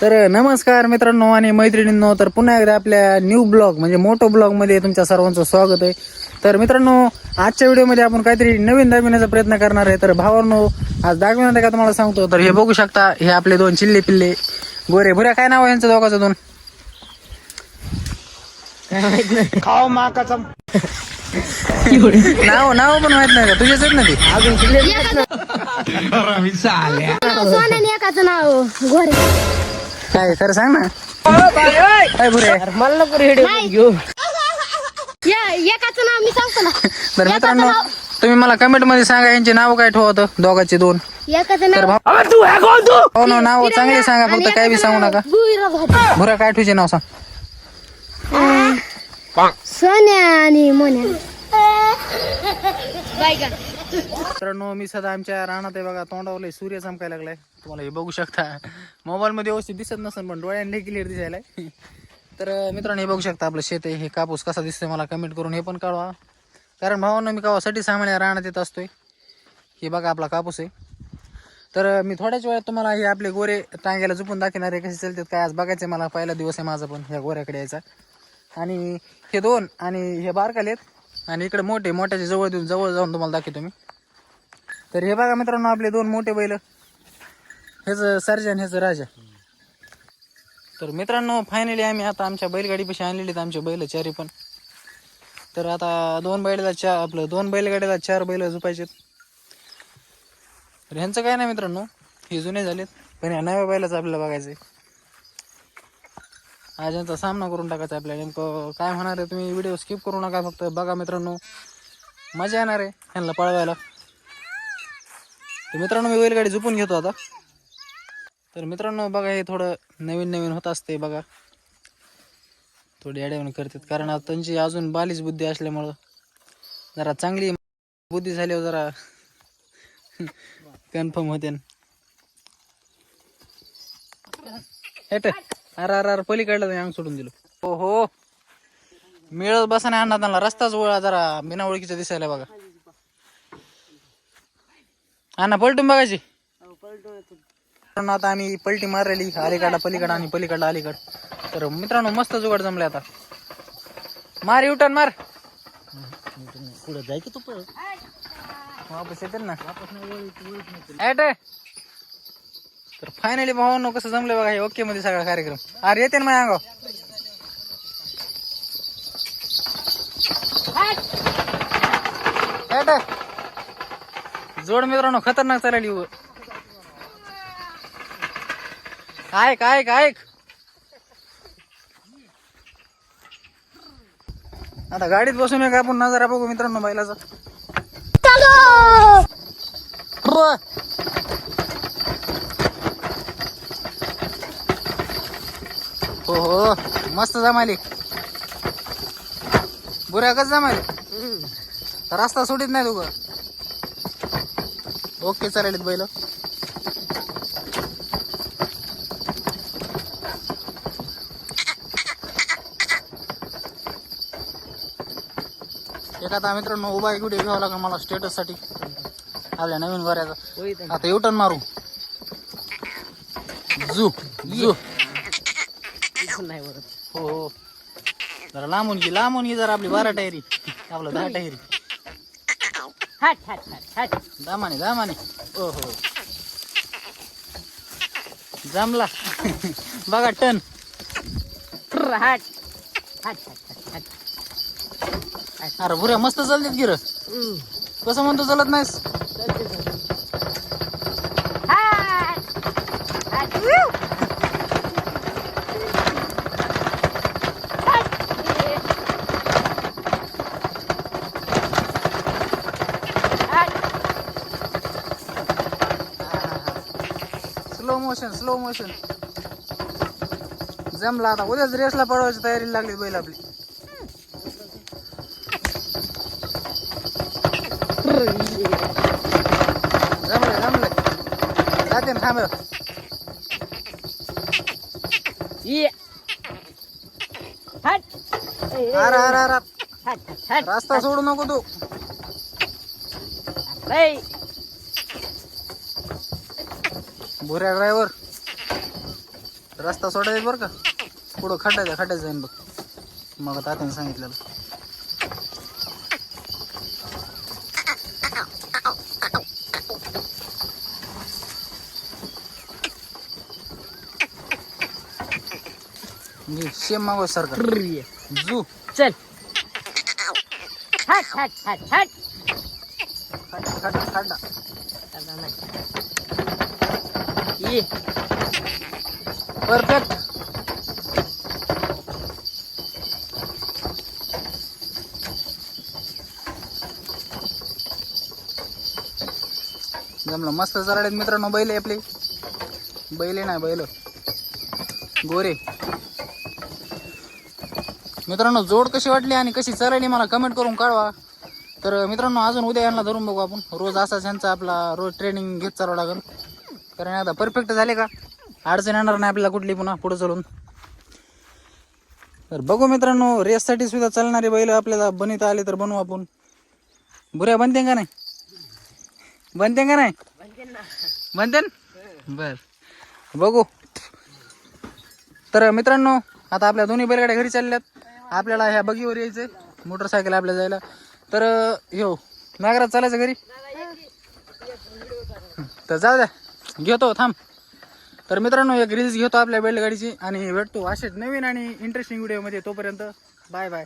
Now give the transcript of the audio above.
तर नमस्कार मित्रांनो आणि मैत्रिणींनो तर पुन्हा एकदा आपल्या न्यू ब्लॉग म्हणजे मोठो ब्लॉगमध्ये तुमच्या सर्वांचं स्वागत आहे. तर मित्रांनो आजच्या व्हिडिओमध्ये आपण काहीतरी नवीन दाखविण्याचा प्रयत्न करणार आहे. तर भावांनो आज दाखविण्यात आहे का तुम्हाला सांगतो. तर हे बघू शकता हे आपले दोन चिल्ले पिल्ले. गोरे भुऱ्या काय नाव आहे यांचं दोघाचं दोन? खाओ मा कसम. नाव नाव पण माहीत नाही का? तुझेच आहेत ना ते? सोन्याने एकाचं नाव गोरे. काय खरं सांग ना. काय मला नको रेडिओ घेऊ. या एकाचं नाव मी सांगतो ना. तर मित्रांनो तुम्ही मला कमेंटमध्ये सांगा यांचे नाव काय ठेवतं दोघाचे दोन. एकाचं तर नाव भाऊ है ना नाव चांगले सांगा फक्त काय बी सांगू नका. भुईरा भाऊ. भुरा काय ठेवचे नाव सांग. सोन्या आणि मोन्या. मित्रांनो मी सध्या आमच्या रानात आहे बघा तोंडावरला सूर्य चमकायला लागलाय. तुम्हाला हे बघू शकता. मोबाईल मध्ये व्यवस्थित दिसत नसेल पण डोळ्यांनी क्लिअर दिसायला तर मित्रांनो हे बघू शकता आपलं शेत आहे. हे कापूस कसा दिसतोय मला कमेंट करून हे पण कळवा. कारण भावांना मी कावासाठी सामान्य रानात येत असतोय. हे बघा आपला कापूस आहे. तर मी थोड्याच वेळात तुम्हाला हे आपले गोरे टांग्याला झुपून दाखवणार आहे. कसे चालतात काय आज बघायचं मला. पहिला दिवस आहे माझा पण ह्या गोऱ्याकडे यायचा. आणि हे दोन आणि हे बारकाले आहेत. आणि इकडे मोठे मोठ्याच्या जवळ देऊन जवळ जाऊन तुम्हाला दाखवतो मी. तर हे बघा मित्रांनो आपले दोन मोठे बैल. हेच सर्जन हेच राजा. तर मित्रांनो फायनली आम्ही आता आमच्या बैलगाडीपाशी आणलेली आहेत आमचे बैल चारी पण. तर आता दोन बैलाला चार आपलं दोन बैलगाडीला चार बैल झुपायचे तर ह्यांचं काय नाही मित्रांनो हे जुने झालेत. पण ह्या नव्या बैलाचं आपल्याला बघायचं आहे आज सामना करून टाकायचा आहे नेमकं काय होणार आहे तुम्ही व्हिडिओ स्किप करू नका फक्त. बघा मित्रांनो मजा येणार आहे ह्यांना पळवायला. तर मित्रांनो मी बैलगाडी झोपून घेतो आता. तर मित्रांनो बघा हे थोडं नवीन नवीन होत असते बघा. थोडी अडवण करतात. कारण आता त्यांची अजून बालीच बुद्धी असल्यामुळं जरा चांगली बुद्धी झाल्यावर जरा कन्फर्म होते. हेट. अरे अरे अरे पलीकडलं अंग सोडून दिलं. हो हो मिळत बसा नाही आणणार त्यांना रस्ताच वळा जरा बिना ओळखीचा दिसायला बघा. अण्णा पलटून बघायची. आता आम्ही पलटी मारलेली अलीकडा पलीकडा आणि पलीकडला अलीकड. तर मित्रांनो मस्त जुगाड जमले आता. मार युटर्न मार. पुढे जाय की तू पण? वापस येतील ना. तर फायनली भावांनो कसं जमलं बघा हे ओके मध्ये सगळा कार्यक्रम. अरे येते ना माझ्या जोड मित्रांनो खतरनाक चालली उ. ऐक ऐक ऐक. आता गाडीत बसून एक आपण नजारा बघू मित्रांनो बैलाचा. हो मस्त जमाली. बुऱ्या कस जमाली रस्ता सोडित नाही तुझं ओके चालेल बैल. आता मित्रांनो उभा एक व्हिडिओ घ्यावा लागेल मला स्टेटससाठी. आपल्या नवीन गोऱ्याचा आता युटर्न मारू. झू झू नाही बरं हो हो. जरा लांबून घे लांबून घे जरा आपली बारा टायरी. आपलं दहा टायरी. हट हट हट हट. दामाने दामाने. ओ हो. जमला. बघा टन. हट. हट हट हट अरे बुऱ्या मस्त चालतात गिर. कसं म्हणतो चालत नाहीस? मोशन स्लो मोशन जमला आता. उद्याच रेसला पळवायची तयारी लागली बैल आपली. जमलं जमलं. जाते ना थांब. अरे अरे रस्ता सोडू नको तू हट भुऱ्या ड्रायव्हर. रस्ता सोडायचा बरं का? पुढं खड्डा खड्ड्यात जाईन बघ. मग तात्याने सांगितलेलं. म्हणजे शेम मागव सरकार. जू. चल. हट हट हट हट खड्डा खड्डा खड्डा. ये परफेक्ट जमलं. मस्त चराडे मित्रांनो बैल आहे आपले. बैल नाही बैल. गोरे. मित्रांनो जोड कशी वाटली आणि कशी चरायली मला कमेंट करून कळवा. तर मित्रांनो अजून उद्या यांना धरून बघू आपण. रोज असाच यांचा आपला रोज ट्रेनिंग घेत चालावं लागेल. कारण आता परफेक्ट झाले का? अडचण येणार नाही आपल्याला कुठली पुन्हा पुढे चालून. तर बघू मित्रांनो रेससाठी सुद्धा चालणारे बैल आपल्याला बनवता आले तर बनवू आपण. बुऱ्या बनते का नाही? बनते का नाही? बनते बर. बघू. तर मित्रांनो आता आपल्या दोन्ही बैलगाड्या घरी चालल्यात. आपल्याला ह्या बगीवर यायचंय. मोटरसायकल आपल्या जायला. तर हो नागरात चालायचं घरी? तर जाऊ द्या. घेतो थांब. तर मित्रांनो एक रील्स घेतो आपल्या बैलगाडीची. आणि भेटतो असेच नवीन आणि इंटरेस्टिंग व्हिडिओमध्ये तोपर्यंत बाय बाय